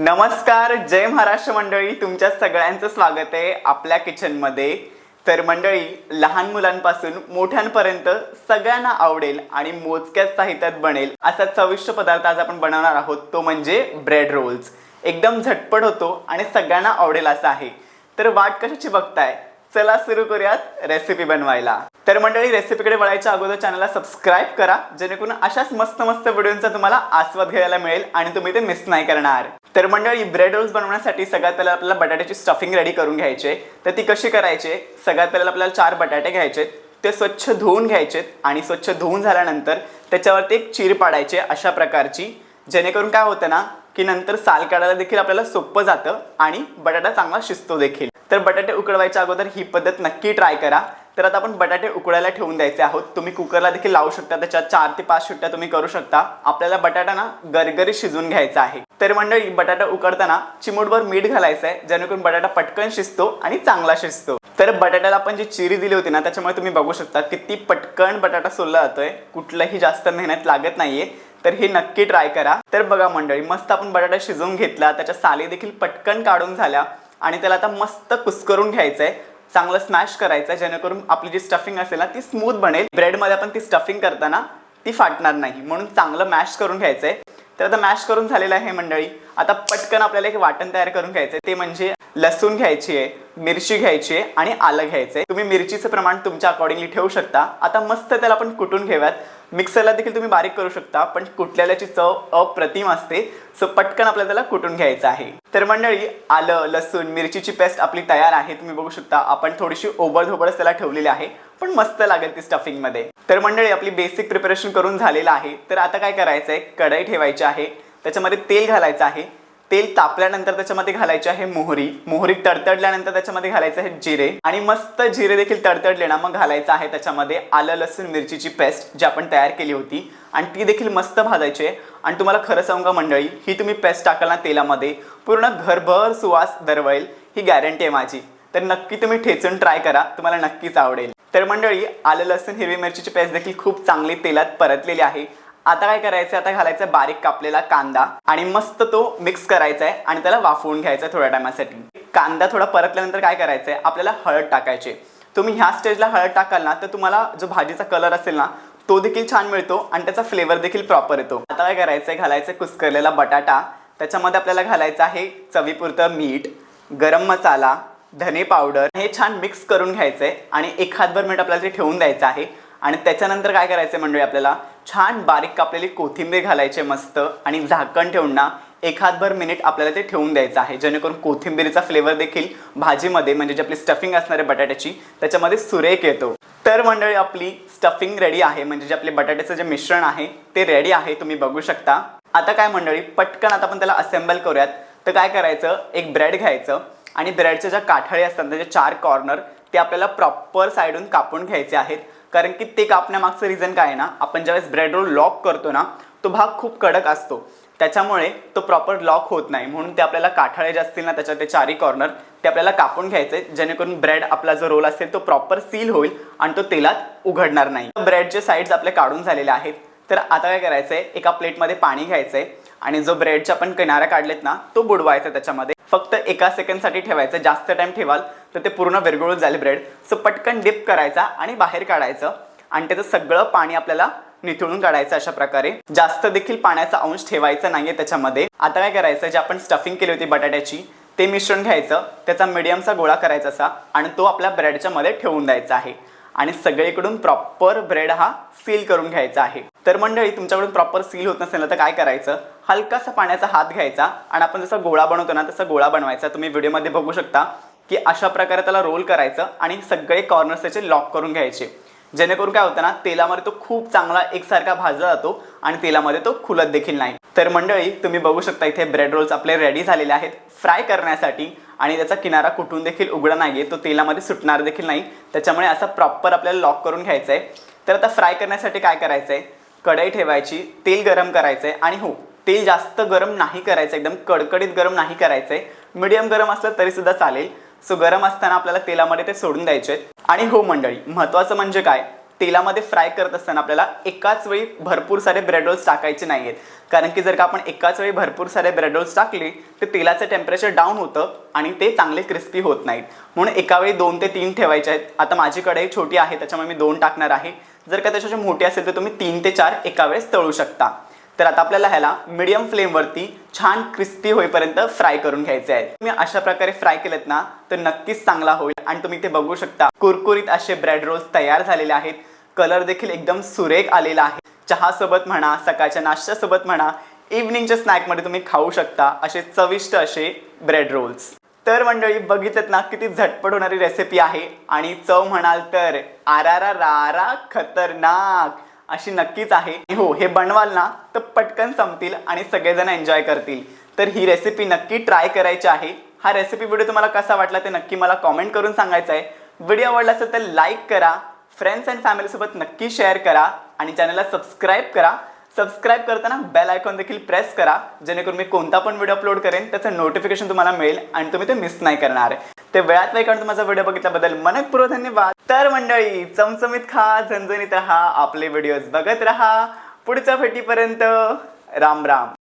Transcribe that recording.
नमस्कार जय महाराष्ट्र मंडळी. तुमच्या सगळ्यांचं स्वागत आहे आपल्या किचनमध्ये. तर मंडळी लहान मुलांपासून मोठ्यांपर्यंत सगळ्यांना आवडेल आणि मोजक्याच साहित्यात बनेल असा चविष्ट पदार्थ आज आपण बनवणार आहोत. तो म्हणजे ब्रेड रोल्स एकदम झटपट होतो आणि सगळ्यांना आवडेल असा आहे. तर वाट कशाची बघताय? चला सुरू करूयात रेसिपी बनवायला. तर मंडळी रेसिपीकडे वळायच्या अगोदर चॅनलला सबस्क्राईब करा जेणेकरून अशाच मस्त मस्त व्हिडिओंचा तुम्हाला आस्वाद घ्यायला मिळेल आणि तुम्ही ते मिस नाही करणार. तर मंडळी ब्रेड रोल्स बनवण्यासाठी सगळ्यात पहिला आपल्याला बटाट्याची स्टफिंग रेडी करून घ्यायचे. तर ती कशी करायची? सगळ्यात पहिला आपल्याला चार बटाटे घ्यायचे ते स्वच्छ धुवून घ्यायचेत आणि स्वच्छ धुवून झाल्यानंतर त्याच्यावरती एक चीर पाडायचे अशा प्रकारची. जेणेकरून काय होतं ना की नंतर साल काढायला देखील आपल्याला सोपं जातं आणि बटाटा चांगला शिजतो देखील. तर बटाटे उकडवायच्या अगोदर ही पद्धत नक्की ट्राय करा. तर आता आपण बटाटे उकडायला ठेवून द्यायचे आहोत. तुम्ही कुकरला देखील लावू शकता. त्याच्यात चार ते पाच शिट्ट्या तुम्ही करू शकता. आपल्याला बटाटा ना गरगरी शिजून घ्यायचा आहे. तर मंडळी बटाटा उकडताना चिमूटभर मीठ घालायचं आहे जेणेकरून बटाटा पटकन शिजतो आणि चांगला शिजतो. तर बटाट्याला आपण जी चिरी दिली होती ना त्याच्यामुळे तुम्ही बघू शकता किती पटकन बटाटा सोलला जातोय. कुठलंही जास्त मेहनत लागत नाहीये. तर हे नक्की ट्राय करा. तर बघा मंडळी मस्त आपण बटाटा शिजवून घेतला. त्याच्या साली देखील पटकन काढून झाल्या आणि त्याला आता मस्त कुस्करून घ्यायचंय. चांगलं स्मॅश करायचं जेणेकरून आपली जी स्टफिंग असेल ना ती स्मूथ बनेल. ब्रेडमध्ये आपण ती स्टफिंग करताना ती फाटणार नाही. म्हणून चांगलं मॅश करून घ्यायचंय. तर आता मॅश करून झालेलं आहे मंडळी. आता पटकन आपल्याला एक वाटण तयार करून घ्यायचंय. ते म्हणजे लसूण घ्यायची आहे मिरची घ्यायची आहे आणि आलं घ्यायचंय. तुम्ही मिरचीचं प्रमाण तुमच्या अकॉर्डिंगली ठेवू शकता. आता मस्त त्याला आपण कुटून घेऊयात. मिक्सरला देखील तुम्ही बारीक करू शकता पण कुठल्याची चव अप्रतिम असते. सो पटकन आपल्याला त्याला कुटून घ्यायचं आहे. तर मंडळी आलं लसूण मिरचीची पेस्ट आपली तयार आहे. तुम्ही बघू शकता आपण थोडीशी ओबडधोबडच त्याला ठेवलेली आहे पण मस्त लागेल ती स्टफिंगमध्ये तर मंडळी आपली बेसिक प्रिपरेशन करून झालेलं आहे. तर आता काय करायचं आहे कढई ठेवायची आहे. त्याच्यामध्ये तेल घालायचं आहे. तेल तापल्यानंतर त्याच्यामध्ये घालायची आहे मोहरी. मोहरी तडतडल्यानंतर त्याच्यामध्ये घालायचं आहे जिरे. आणि मस्त जिरे देखील तडतडले ना मग घालायचं आहे त्याच्यामध्ये आलं लसूण मिरचीची पेस्ट जी आपण तयार केली होती. आणि ती देखील मस्त भाजायची आहे. आणि तुम्हाला खरं सांगू का मंडळी ही तुम्ही पेस्ट टाकाल ना तेलामध्ये पूर्ण घरभर सुवास दरवळेल. ही गॅरंटी आहे माझी. तर नक्की तुम्ही ठेचून ट्राय करा. तुम्हाला नक्कीच आवडेल. तर मंडळी आलं लसूण हिरवी मिरचीची पेस्ट देखील खूप चांगली तेलात परतलेली आहे. आता काय करायचं आता घालायचा बारीक कापलेला कांदा आणि मस्त तो मिक्स करायचा आहे आणि त्याला वाफवून घ्यायचा थोड्या टायमासाठी. कांदा थोडा परतल्यानंतर काय करायचं आहे आपल्याला हळद टाकायची. तुम्ही ह्या स्टेजला हळद टाकाल ना तर तुम्हाला जो भाजीचा कलर असेल ना तो देखील छान मिळतो आणि त्याचा फ्लेवर देखील प्रॉपर येतो. आता काय करायचं आहे घालायचं कुसकरलेला बटाटा. त्याच्यामध्ये आपल्याला घालायचं आहे चवीपुरतं मीठ गरम मसाला धने पावडर हे छान मिक्स करून घ्यायचं आहे आणि एक हातभर मिनिट आपल्याला ते ठेवून द्यायचं आहे. आणि त्याच्यानंतर काय करायचं आहे मंडळी आपल्याला? छान बारीक कापलेली कोथिंबीर घालायची मस्त आणि झाकण ठेवून ना एक हातभर मिनिट आपल्याला ते ठेवून द्यायचं आहे. जेणेकरून कोथिंबीरीचा फ्लेवर देखील भाजीमध्ये म्हणजे जे आपली स्टफिंग असणारे बटाट्याची त्याच्यामध्ये सुरेख येतो. तर मंडळी आपली स्टफिंग रेडी आहे. म्हणजे जे आपले बटाट्याचं जे मिश्रण आहे ते रेडी आहे. तुम्ही बघू शकता. आता काय मंडळी पटकन आता आपण त्याला असेंबल करूयात. तर काय करायचं? एक ब्रेड घ्यायचं आणि ब्रेडच्या ज्या काठळी असतात त्याचे चार कॉर्नर ते आपल्याला प्रॉपर साईडून कापून घ्यायचे आहेत. कारण की ते कापण्यामागचं रिझन काय आहे ना आपण ज्यावेळेस ब्रेड रोल लॉक करतो ना तो भाग खूप कडक असतो. त्याच्यामुळे तो प्रॉपर लॉक होत नाही. म्हणून ते आपल्याला काठाळे जे असतील ना त्याच्या ते चारी कॉर्नर ते आपल्याला कापून घ्यायचे जेणेकरून ब्रेड आपला जो रोल असेल तो प्रॉपर सील होईल आणि तो तेलात उघडणार नाही. ब्रेडचे साईड्स आपले काढून झालेले आहेत तर आता काय करायचं आहे एका प्लेटमध्ये पाणी घ्यायचं आहे आणि जो ब्रेडच्या आपण किनाऱ्या काढलेत ना तो बुडवायचा त्याच्यामध्ये. फक्त एका सेकंडसाठी ठेवायचं जास्त टाइम ठेवाल. तर ते पूर्ण विरघळून जाईल ब्रेड सो पटकन डिप करायचा आणि बाहेर काढायचं. आणि त्याचं सगळं पाणी आपल्याला निथळून काढायचं अशा प्रकारे. जास्त देखील पाण्याचा अंश ठेवायचा नाहीये त्याच्यामध्ये. आता काय करायचं जे आपण स्टफिंग केली होती बटाट्याची ते मिश्रण घ्यायचं. त्याचा मिडियमचा गोळा करायचा असा आणि तो आपल्या ब्रेडच्या मध्ये ठेवून द्यायचा आहे. आणि सगळीकडून प्रॉपर ब्रेड हा सील करून घ्यायचा आहे. तर मंडळी तुमच्याकडून प्रॉपर सील होत नसेल ना तर काय करायचं? हलकासा पाण्याचा हात घ्यायचा आणि आपण जसा गोळा बनवतो ना तसा गोळा बनवायचा. तुम्ही व्हिडिओमध्ये बघू शकता. की अशा प्रकारे त्याला रोल करायचं आणि सगळे कॉर्नर्स त्याचे लॉक करून घ्यायचे. जेणेकरून काय होतं ना तेलामध्ये तो खूप चांगला एकसारखा भाजला जातो आणि तेलामध्ये तो खुलत देखील नाही. तर मंडळी तुम्ही बघू शकता इथे ब्रेड रोल्स आपले रेडी झालेले आहेत. फ्राय करण्यासाठी आणि त्याचा किनारा कुठून देखील उघडा नाही आहे तो तेलामध्ये सुटणार देखील नाही. त्याच्यामुळे असा प्रॉपर आपल्याला लॉक करून घ्यायचा आहे तर आता फ्राय करण्यासाठी काय करायचं आहे कढई ठेवायची तेल गरम करायचं आहे आणि हो तेल जास्त गरम नाही करायचं एकदम कडकडीत गरम नाही करायचं आहे मिडियम गरम असलं तरीसुद्धा चालेल. सो गरम असताना आपल्याला तेलामध्ये ते सोडून द्यायचे आहेत. आणि हो मंडळी महत्वाचं म्हणजे काय? तेलामध्ये फ्राय करत असताना आपल्याला एकाच वेळी भरपूर सारे ब्रेड रोल्स टाकायचे नाही आहेत कारण की जर का आपण एकाच वेळी भरपूर सारे ब्रेड रोल्स टाकले तर तेलाचं टेम्परेचर डाऊन होतं आणि ते चांगले क्रिस्पी होत नाहीत. म्हणून एका वेळी दोन ते तीन ठेवायचे आहेत. आता माझीकडे छोटी आहे त्याच्यामुळे मी दोन टाकणार आहे. जर का त्याच्या मोठी असेल तर तुम्ही तीन ते चार एका वेळेस तळू शकता. तर आता आपल्याला ह्याला मिडियम फ्लेमवरती छान क्रिस्पी होईपर्यंत फ्राय करून घ्यायचे आहेत तुम्ही अशा प्रकारे फ्राय केलेत ना तर नक्कीच चांगला होईल. आणि तुम्ही ते बघू शकता कुरकुरीत असे ब्रेड रोल्स तयार झालेले आहेत. कलर देखील एकदम सुरेख आलेला आहे. चहासोबत म्हणा सकाळच्या नाश्त्यासोबत म्हणा इव्हनिंगच्या स्नॅकमध्ये तुम्ही खाऊ शकता असे चविष्ट असे ब्रेड रोल्स तर मंडळी बघितलं ना किती झटपट होणारी रेसिपी आहे. आणि चव म्हणाल तर आरारा रारा खतरनाक. अशी नक्कीच आहे. हो हे बनवाल ना तर पटकन संपतील आणि सगळेजण एन्जॉय करतील. तर ही रेसिपी नक्की ट्राय करायची आहे. हा रेसिपी व्हिडिओ तुम्हाला कसा वाटला ते नक्की मला कॉमेंट करून सांगायचं आहे. व्हिडिओ आवडला असेल तर लाईक करा. फ्रेंड्स अँड फॅमिलीसोबत नक्की शेअर करा. आणि चॅनलला सबस्क्राईब करा. सबस्क्राईब करताना बेल आयकॉन देखील प्रेस करा जेणेकरून मी कोणता पण व्हिडिओ अपलोड करेन त्याचं नोटिफिकेशन तुम्हाला मिळेल आणि तुम्ही ते मिस नाही करणार. ते वेळात वेळ काढून माझा व्हिडिओ बघितल्याबद्दल मनपूर्वक धन्यवाद. तर मंडळी चमचमीत खा झणझणीत राहा आपले व्हिडिओज बघत राहा. पुढच्या भेटीपर्यंत राम राम.